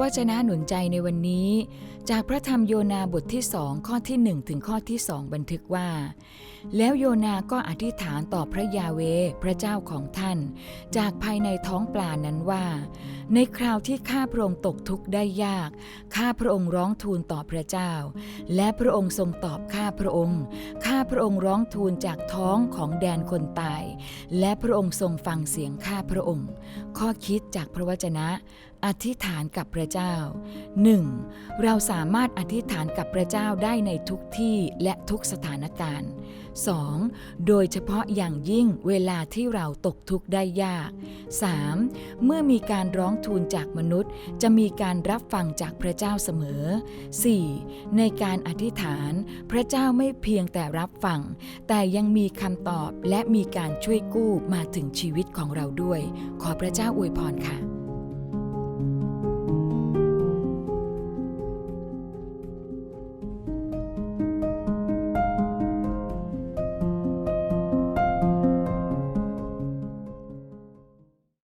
วจนะหนุนใจในวันนี้ จากพระธรรมโยนาบทที่สองข้อที่หนึ่งถึงข้อที่สองบันทึกว่า แล้วโยนาก็อธิษฐานต่อพระยาเว พระเจ้าของท่าน จากภายในท้องปลานั้นว่า ในคราวที่ข้าพระองค์ตกทุกข์ได้ยาก ข้าพระองค์ร้องทูลต่อพระเจ้า และพระองค์ทรงตอบข้าพระองค์ ข้าพระองค์ร้องทูลจากท้องของแดนคนตาย และพระองค์ทรงฟังเสียงข้าพระองค์ ข้อคิดจากพระวจนะ อธิษฐานกับพระเจ้า 1. เราสามารถอธิษฐานกับพระเจ้าได้ในทุกที่และทุกสถานการณ์ 2. โดยเฉพาะอย่างยิ่งเวลาที่เราตกทุกข์ได้ยาก 3. เมื่อมีการร้องทูลจากมนุษย์ จะมีการรับฟังจากพระเจ้าเสมอ 4. ในการอธิษฐาน พระเจ้าไม่เพียงแต่รับฟัง แต่ยังมีคำตอบและมีการช่วยกู้มาถึงชีวิตของเราด้วย ขอพระเจ้าอวยพรค่ะ